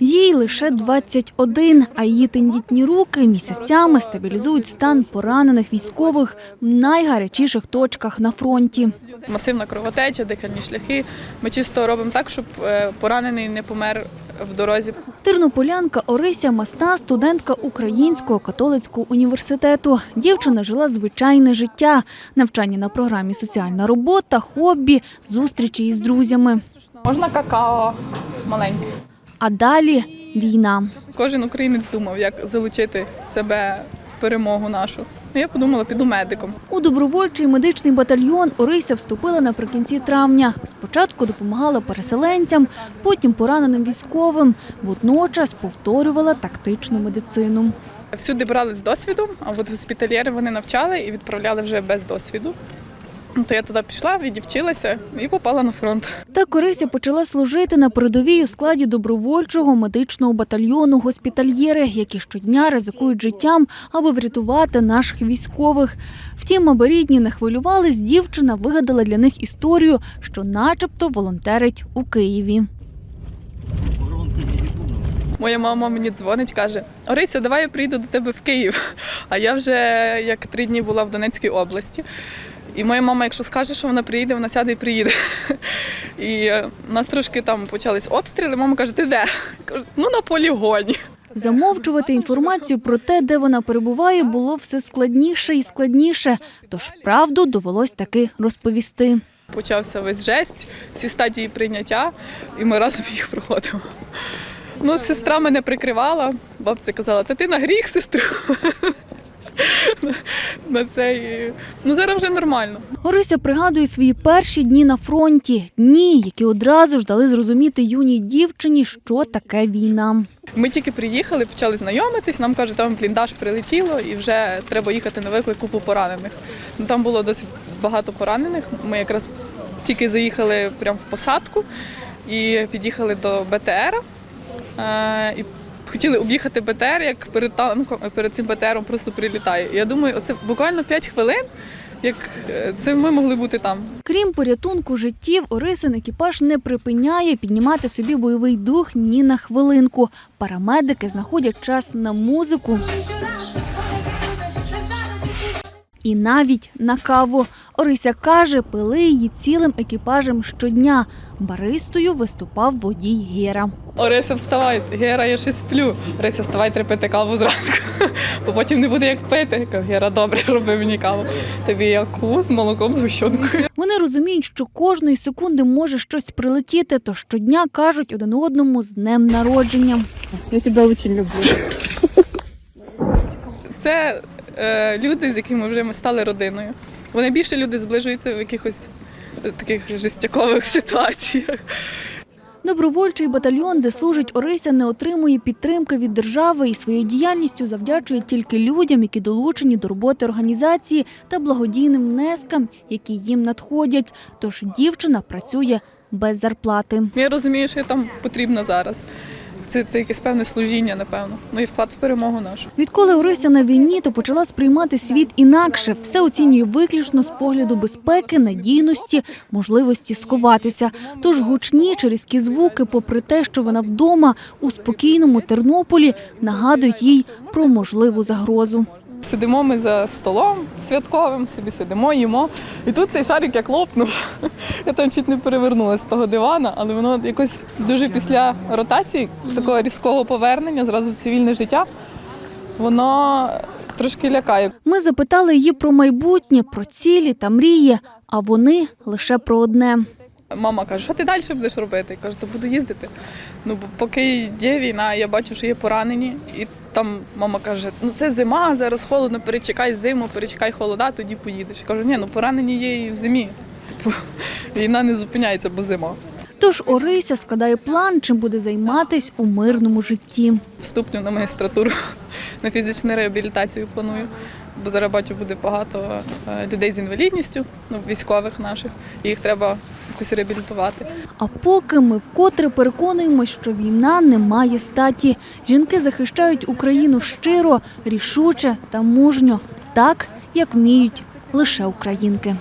Їй лише 21, а її тендітні руки місяцями стабілізують стан поранених військових в найгарячіших точках на фронті. Масивна кровотеча, дихальні шляхи. Ми чисто робимо так, щоб е, поранений не помер в дорозі. Тернополянка Орися Масна, студентка Українського католицького університету. Дівчина жила звичайне життя, навчання на програмі соціальна робота, хобі, зустрічі із друзями. Можна какао маленьке. А далі війна. Кожен українець думав, як залучити себе в перемогу нашу. Ну, Я подумала, піду медиком. У добровольчий медичний батальйон Орися вступила наприкінці травня. Спочатку допомагала переселенцям, потім пораненим військовим. Водночас повторювала тактичну медицину. Всюди брали з досвідом, а от госпітальєри вони навчали і відправляли вже без досвіду. То я туди пішла, відівчилася і попала на фронт. Так Орися почала служити на передовій у складі добровольчого медичного батальйону госпітальєри, які щодня ризикують життям, аби врятувати наших військових. Втім, аби рідні не хвилювались, дівчина вигадала для них історію, що начебто волонтерить у Києві. Моя мама мені дзвонить, каже: Орися, давай я приїду до тебе в Київ. А я вже як три дні була в Донецькій області. І моя мама, якщо скаже, що вона приїде, вона сяде і приїде. І е, у нас трошки там почались обстріли. Мама каже, ти де? Кажу, ну на полігоні. Замовчувати інформацію про те, де вона перебуває, було все складніше і складніше. Тож правду довелось таки розповісти. Почався весь жесть, всі стадії прийняття, і ми разом їх проходимо. Ну, сестра мене прикривала, бабця казала, та ти на гріх, сестру. На цей. Ну зараз вже нормально. Орися пригадує свої перші дні на фронті, дні, які одразу ж дали зрозуміти юній дівчині, що таке війна. Ми тільки приїхали, почали знайомитись. Нам кажуть, там бліндаж прилетіло і вже треба їхати на виклик купу поранених. Ну там було досить багато поранених. Ми якраз тільки заїхали прямо в посадку і під'їхали до БТР. Е, і хотіли об'їхати БТР, як перед танком, перед цим БТРом просто прилітає. Я думаю, оце буквально 5 хвилин, як е, це ми могли бути там. Крім порятунку життів, Орисин екіпаж не припиняє піднімати собі бойовий дух ні на хвилинку. Парамедики знаходять час на музику і навіть на каву. Орися каже, пили її цілим екіпажем щодня. Баристою виступав водій Гера. Орися, вставай, Гера, я ще сплю. Орися, вставай, треба пити каву зранку. Бо потім не буде як пити. Гера, добре, роби мені каву. Тобі яку з молоком з гущонкою. Вони розуміють, що кожної секунди може щось прилетіти, то щодня кажуть один одному з днем народження. Я тебя очень люблю. Це люди, з якими вже ми стали родиною. Вони більше люди зближуються в якихось е, таких жестякових ситуаціях. Добровольчий батальйон, де служить Орися, не отримує підтримки від держави і своєю діяльністю завдячує тільки людям, які долучені до роботи організації та благодійним внескам, які їм надходять. Тож дівчина працює без зарплати. Я розумію, що я там потрібна зараз. Це, це якесь певне служіння, напевно. Ну і вклад в перемогу нашу. Відколи Орися на війні, то почала сприймати світ інакше. Все оцінює виключно з погляду безпеки, надійності, можливості сховатися. Тож гучні через кі звуки, попри те, що вона вдома у спокійному Тернополі, нагадують їй про можливу загрозу. Сидимо ми за столом святковим, собі сидимо, їмо. І тут цей шарик як лопнув. Я там чуть не перевернулася з того дивана, але воно якось дуже після ротації, такого різкого повернення зразу в цивільне життя, воно трошки лякає. Ми запитали її про майбутнє, про цілі та мрії, а вони лише про одне. Мама каже, що ти далі будеш робити? Я кажу, то буду їздити. Ну, бо поки йде війна, я бачу, що є поранені. І там мама каже, ну це зима, зараз холодно, перечекай зиму, перечекай холода, тоді поїдеш. Я кажу, ні, ну поранені є і в зимі. Типу, війна не зупиняється, бо зима. Тож Орися складає план, чим буде займатись у мирному житті. Вступлю на магістратуру на фізичну реабілітацію планую. Бо зараз бачу, буде багато е, людей з інвалідністю, ну, військових наших, і їх треба якось реабілітувати. А поки ми вкотре переконуємось, що війна не має статі. Жінки захищають Україну щиро, рішуче та мужньо, так як вміють лише українки.